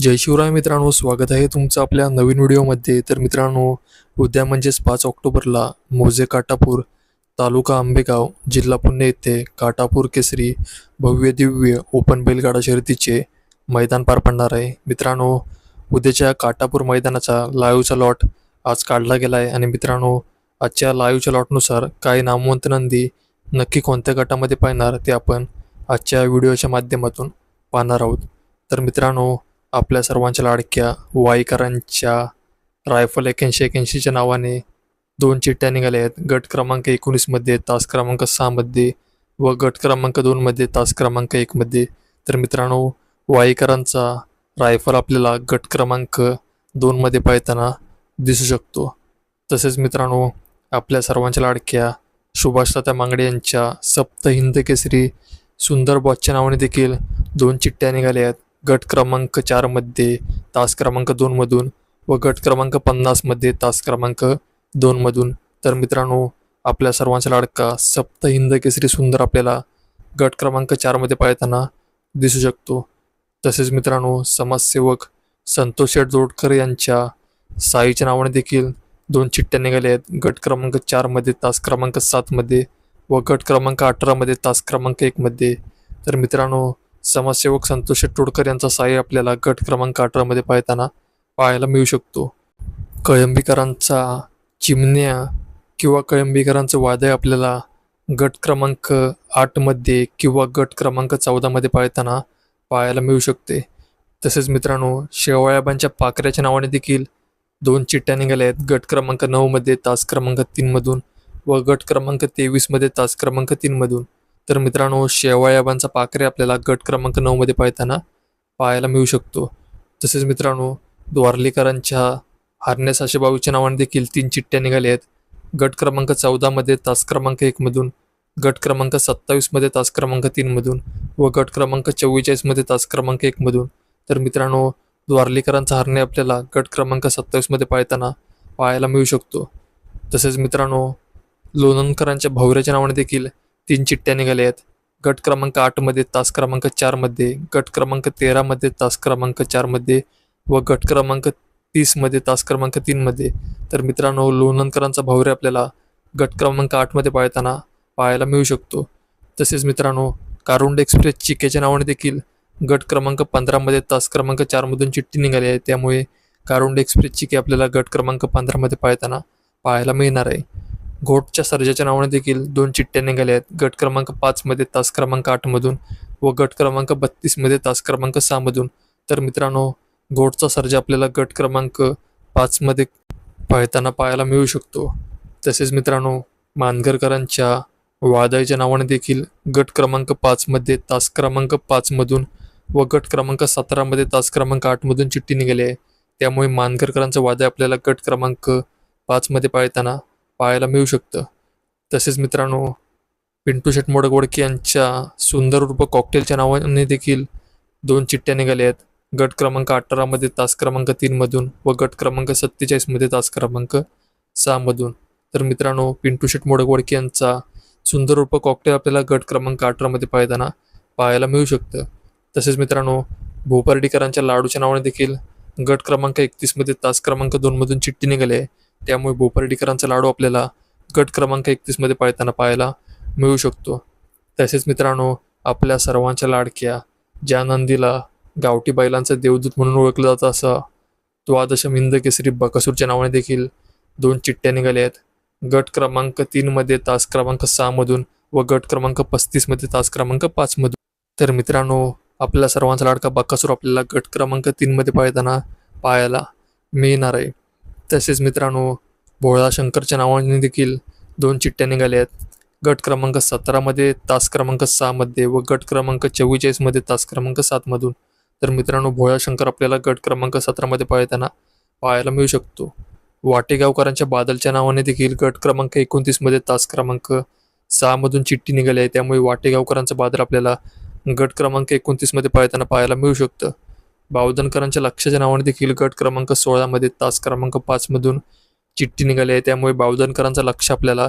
जय शिवराय मित्रांनो स्वागत आहे तुमचं आपल्या नवीन व्हिडिओमध्ये. तर मित्रांनो उद्या म्हणजेच पाच ऑक्टोबरला मोजे काटापूर तालुका आंबेगाव जिल्हा पुणे येथे काटापूर केसरी भव्य दिव्य ओपन बैलगाडा शर्यतीचे मैदान पार पडणार आहे. मित्रांनो उद्याच्या काटापूर मैदानाचा लाईव्हचा लॉट आज काढला गेला आहे. आणि मित्रांनो आजच्या लाईव्हच्या लॉटनुसार काही नामवंत नंदी नक्की कोणत्या गटामध्ये पाहणार ते आपण आजच्या व्हिडिओच्या माध्यमातून पाहणार आहोत. तर मित्रांनो आपल्या सर्वांच्या लाडक्या वाईकरांच्या रायफल एक्याऐंशी एक्याऐंशीच्या नावाने दोन चिठ्ठ्या निघाल्या आहेत. गट क्रमांक एकोणीसमध्ये तास क्रमांक सहामध्ये व गट क्रमांक दोनमध्ये तास क्रमांक एकमध्ये तर मित्रांनो वाईकरांचा रायफल आपल्याला गट क्रमांक दोनमध्ये पाहताना दिसू शकतो. तसेच मित्रांनो आपल्या सर्वांच्या लाडक्या सुभाष तात्या मांगडे यांच्या सप्त हिंद केसरी सुंदर बॉसच्या नावाने देखील दोन चिठ्ठ्या निघाल्या आहेत. गट क्रमांक चारमध्ये तास क्रमांक दोनमधून व गट क्रमांक पन्नासमध्ये तास क्रमांक दोनमधून तर मित्रांनो आपल्या सर्वांचा लाडका सप्त हिंद केसरी सुंदर आपल्याला गट क्रमांक चारमध्ये पाळताना दिसू शकतो. तसेच मित्रांनो समाजसेवक संतोष शेठ जोडकर यांच्या साईच्या नावाने देखील दोन चिठ्ठ्या निघाल्या आहेत. गट क्रमांक चारमध्ये तास क्रमांक सातमध्ये व गट क्रमांक अठरामध्ये तास क्रमांक एकमध्ये तर मित्रांनो समाजसेवक संतोष टोडकर यांचा साई आपल्याला गट क्रमांक अठरामध्ये पाहताना पाहायला मिळू शकतो. कळंबीकरांचा चिमण्या किंवा कळंबीकरांचं वादळ आपल्याला गट क्रमांक आठमध्ये किंवा गट क्रमांक चौदामध्ये पाहताना पाहायला मिळू शकते. तसेच मित्रांनो शेवाळ्याबांच्या पाकऱ्याच्या नावाने देखील दोन चिठ्ठ्या निघाल्या आहेत. गट क्रमांक नऊमध्ये तास क्रमांक तीनमधून व गट क्रमांक तेवीसमध्ये तास क्रमांक तीनमधून तर मित्रांनो शेवाळ्याबांचा पाखरे आपल्याला गट क्रमांक नऊमध्ये पाहताना पाहायला मिळू शकतो. तसेच मित्रांनो द्वारलीकरांच्या हारण्या साशेबाऊच्या नावाने देखील तीन चिठ्ठ्या निघाल्या आहेत. गट क्रमांक चौदामध्ये तास क्रमांक एकमधून गट क्रमांक सत्तावीसमध्ये तास क्रमांक तीनमधून व गट क्रमांक चव्वेचाळीसमध्ये तास क्रमांक एकमधून तर मित्रांनो द्वारलीकरांचा हरणे आपल्याला गट क्रमांक सत्तावीसमध्ये पाहताना पाहायला मिळू शकतो. तसेच मित्रांनो लोणंदकरांच्या भवऱ्याच्या नावाने देखील तीन चिठ्ठ्या निघाल्या आहेत. गट क्रमांक आठमध्ये तास क्रमांक चारमध्ये गट क्रमांक तेरामध्ये तास क्रमांक चारमध्ये व गट क्रमांक तीसमध्ये तास क्रमांक तीनमध्ये तर मित्रांनो लोणंदकरांचा भवरे आपल्याला गट क्रमांक आठमध्ये पाळताना पाहायला मिळू शकतो. तसेच मित्रांनो कारुंड एक्सप्रेस चिकेच्या नावाने देखील गट क्रमांक पंधरामध्ये तास क्रमांक चारमधून चिठ्ठी निघाली आहे. त्यामुळे कारुंड एक्सप्रेस चिके आपल्याला गट क्रमांक पंधरामध्ये पाळताना पाहायला मिळणार आहे. घोटच्या सर्जाच्या नावाने देखील दोन चिठ्ठ्या निघाल्या आहेत. गट क्रमांक पाचमध्ये तास क्रमांक आठमधून व गट क्रमांक बत्तीसमध्ये तास क्रमांक सहामधून तर मित्रांनो घोटचा सर्जा आपल्याला गट क्रमांक पाचमध्ये पाहताना पाहायला मिळू शकतो. तसेच मित्रांनो मानगरकरांच्या वादळच्या नावाने देखील गट क्रमांक पाचमध्ये तास क्रमांक पाचमधून व गट क्रमांक सतरामध्ये तास क्रमांक आठमधून चिठ्ठी निघाली आहे. त्यामुळे मानगरकरांचा वादळ आपल्याला गट क्रमांक पाचमध्ये पाळताना पाहायला मिळू शकतं. तसेच मित्रांनो पिंटू शेट मोडगोडके यांच्या सुंदर रूप कॉकटेलच्या नावाने देखील दोन चिठ्ठ्या निघाल्या आहेत. गट क्रमांक अठरामध्ये तास क्रमांक तीनमधून व गट क्रमांक सत्तेचाळीसमध्ये तास क्रमांक सहामधून तर मित्रांनो पिंटू शेट मोडगोडके यांचा सुंदर रूप कॉकटेल आपल्याला गट क्रमांक अठरामध्ये पाहताना पाहायला मिळू शकतं. तसेच मित्रांनो भोपर्डीकरांच्या लाडूच्या नावाने देखील गट क्रमांक एकतीसमध्ये तास क्रमांक दोनमधून चिठ्ठी निघाली आहे. त्यामुळे भोपर्डीकरांचा लाडू आपल्याला गट क्रमांक एकतीसमध्ये पाळताना पाहायला मिळू शकतो. तसेच मित्रांनो आपल्या सर्वांच्या लाडक्या ज्या नंदीला गावठी बैलांचा देवदूत म्हणून ओळखलं जातं असं द्वादशम हिंद केसरी बकासूरच्या नावाने देखील दोन चिठ्ठ्या निघाल्या आहेत. गट क्रमांक तीनमध्ये तास क्रमांक सहामधून व गट क्रमांक पस्तीसमध्ये तास क्रमांक पाचमधून तर मित्रांनो आपल्या सर्वांचा लाडका बकासूर आपल्याला गट क्रमांक तीनमध्ये पाळताना पाहायला मिळणार आहे. तसेच मित्रांनो भोळा शंकरच्या नावाने देखील दोन चिठ्ठ्या निघाल्या आहेत. गट क्रमांक सतरामध्ये तास क्रमांक सहामध्ये व गट क्रमांक चव्वेचाळीसमध्ये तास क्रमांक सातमधून तर मित्रांनो भोळा शंकर आपल्याला गट क्रमांक सतरामध्ये पाहताना पाहायला मिळू शकतो. वाटेगावकरांच्या बादलच्या नावाने देखील गट क्रमांक एकोणतीसमध्ये तास क्रमांक सहामधून चिठ्ठी निघाली आहे त्यामुळे वाटेगावकरांचं बादल आपल्याला गट क्रमांक एकोणतीसमध्ये पाहताना पाहायला मिळू शकतं. बावधनकरांच्या लक्षाच्या नावाने देखील गट क्रमांक सोळामध्ये तास क्रमांक पाचमधून चिठ्ठी निघाली आहे. त्यामुळे बावधनकरांचं लक्ष आपल्याला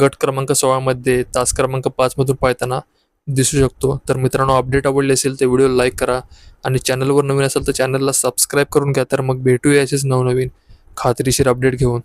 गट क्रमांक सोळामध्ये तास क्रमांक पाचमधून पाहताना दिसू शकतो. तर मित्रांनो अपडेट आवडले असेल तर व्हिडिओ लाईक करा आणि चॅनलवर नवीन असेल तर चॅनलला सबस्क्राईब करून घ्या. तर मग भेटूया असेच नवनवीन खात्रीशीर अपडेट घेऊन.